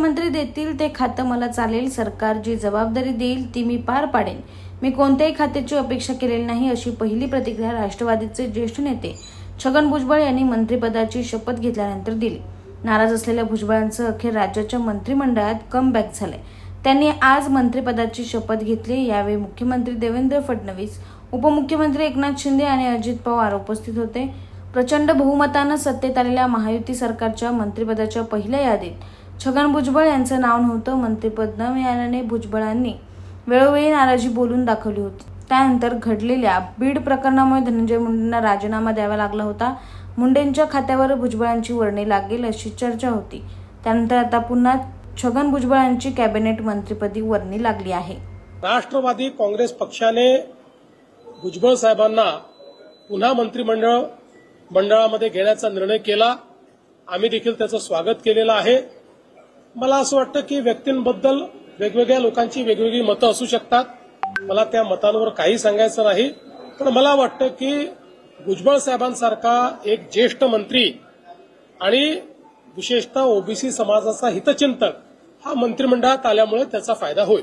मुख्यमंत्री देतील ते खातं मला चालेल सरकार जी जबाबदारी देईल ती मी पार पाडेन. मी कोणत्याही खात्याची अपेक्षा केलेली नाही अशी पहिली प्रतिक्रिया राष्ट्रवादीचे ज्येष्ठ नेते छगन भुजबळ यांनी मंत्रिपदाची शपथ घेतल्यानंतर दिली. नाराज असलेल्या भुजबळांचं अखेर राज्याच्या मंत्रिमंडळात कमबॅक झालंय. त्यांनी आज मंत्रिपदाची शपथ घेतली यावेळी मुख्यमंत्री देवेंद्र फडणवीस उपमुख्यमंत्री एकनाथ शिंदे आणि अजित पवार उपस्थित होते. प्रचंड बहुमतानं सत्तेत आलेल्या महायुती सरकारच्या मंत्रिपदाच्या पहिल्या यादीत छगन भुजबळ यांचं नाव नव्हतं मंत्रिपद न मिळाल्याने भुजबळांनी. वेळोवेळी नाराजी बोलून दाखवली होती. त्यानंतर घडलेल्या बीड प्रकरणामुळे धनंजय मुंडेंना राजीनामा द्यावा लागला होता. मुंडेंच्या खात्यावर भुजबळांची वर्णी लागेल अशी चर्चा होती. त्यानंतर आता पुन्हा छगन भुजबळांची कॅबिनेट मंत्रीपदी वर्णी लागली आहे. राष्ट्रवादी काँग्रेस पक्षाने भुजबळ साहेबांना पुन्हा मंत्रिमंडळ मंडळामध्ये घेण्याचा निर्णय केला. आम्ही देखील त्याचं स्वागत केलेलं आहे. मला असं वाटतं की व्यक्तींबद्दल वेगवेगळ्या लोकांची वेगवेगळी मतं असू शकतात. मला त्या मतांवर काही सांगायचं नाही. पण मला वाटतं की भुजबळ साहेबांसारखा एक ज्येष्ठ मंत्री आणि विशेषतः ओबीसी समाजाचा हितचिंतक हा मंत्रिमंडळात आल्यामुळे त्याचा फायदा होईल.